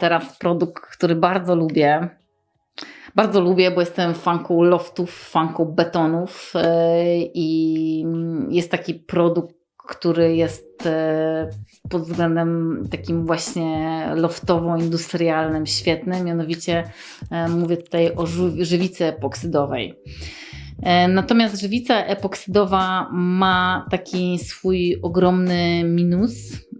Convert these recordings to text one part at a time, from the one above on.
Teraz produkt, który bardzo lubię. Bardzo lubię, bo jestem fanką loftów, fanką betonów yy, i jest taki produkt, który jest e, pod względem takim właśnie loftowo-industrialnym świetny. Mianowicie e, mówię tutaj o żywicy epoksydowej. E, Natomiast żywica epoksydowa ma taki swój ogromny minus.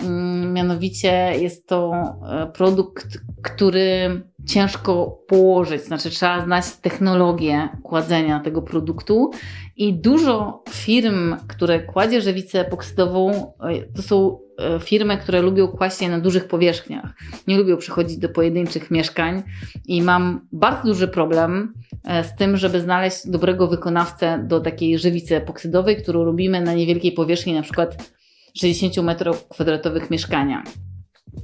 Mm, Mianowicie jest to e, produkt, który ciężko położyć, znaczy trzeba znać technologię kładzenia tego produktu i dużo firm, które kładzie żywicę epoksydową, to są e, firmy, które lubią kłaść je na dużych powierzchniach. Nie lubią przychodzić do pojedynczych mieszkań i mam bardzo duży problem e, z tym, żeby znaleźć dobrego wykonawcę do takiej żywicy epoksydowej, którą robimy na niewielkiej powierzchni, na przykład 60 m2 mieszkania.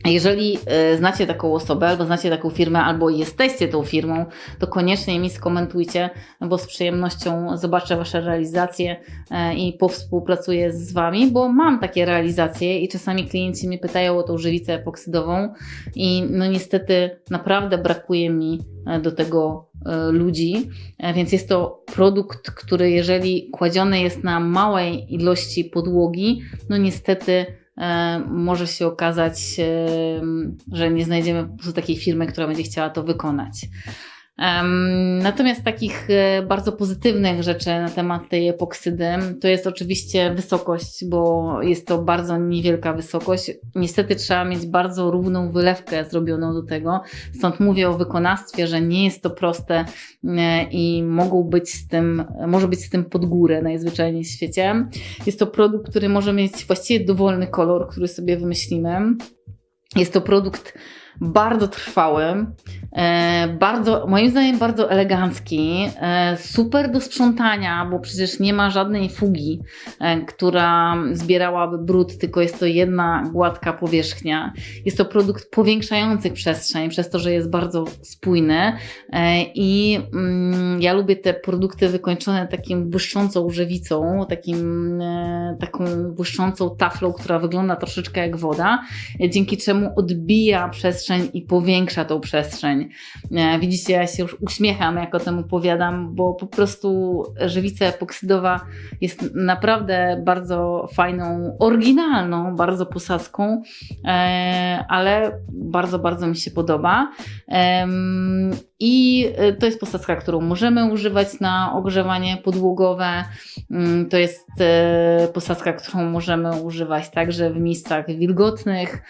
Jeżeli e, znacie taką osobę, albo znacie taką firmę, albo jesteście tą firmą, to koniecznie mi skomentujcie, bo z przyjemnością zobaczę Wasze realizacje e, i powspółpracuję z Wami, bo mam takie realizacje i czasami klienci mnie pytają o tą żywicę epoksydową i no niestety naprawdę brakuje mi e, do tego ludzi, więc jest to produkt, który jeżeli kładziony jest na małej ilości podłogi, no niestety może się okazać, e, że nie znajdziemy po prostu takiej firmy, która będzie chciała to wykonać. Natomiast takich e, bardzo pozytywnych rzeczy na temat tej epoksydy to jest oczywiście wysokość, bo jest to bardzo niewielka wysokość. Niestety trzeba mieć bardzo równą wylewkę zrobioną do tego. Stąd mówię o wykonawstwie, że nie jest to proste e, i mogą być z tym, może być z tym pod górę najzwyczajniej w świecie. Jest to produkt, który może mieć właściwie dowolny kolor, który sobie wymyślimy. Jest to produkt bardzo trwały, e, bardzo, moim zdaniem bardzo elegancki, e, super do sprzątania, bo przecież nie ma żadnej fugi, e, która zbierałaby brud, tylko jest to jedna gładka powierzchnia. Jest to produkt powiększający przestrzeń, przez to, że jest bardzo spójny i mm, ja lubię te produkty wykończone takim błyszczącą żywicą, takim, taką błyszczącą taflą, która wygląda troszeczkę jak woda, dzięki czemu odbija przestrzeń i powiększa tą przestrzeń. E, Widzicie, ja się już uśmiecham, jak o tym opowiadam, bo po prostu żywica epoksydowa jest naprawdę bardzo fajną, oryginalną, bardzo posadzką, e, ale bardzo, bardzo mi się podoba. I e, to jest posadzka, którą możemy używać na ogrzewanie podłogowe. Mm, To jest posadzka, którą możemy używać także w miejscach wilgotnych,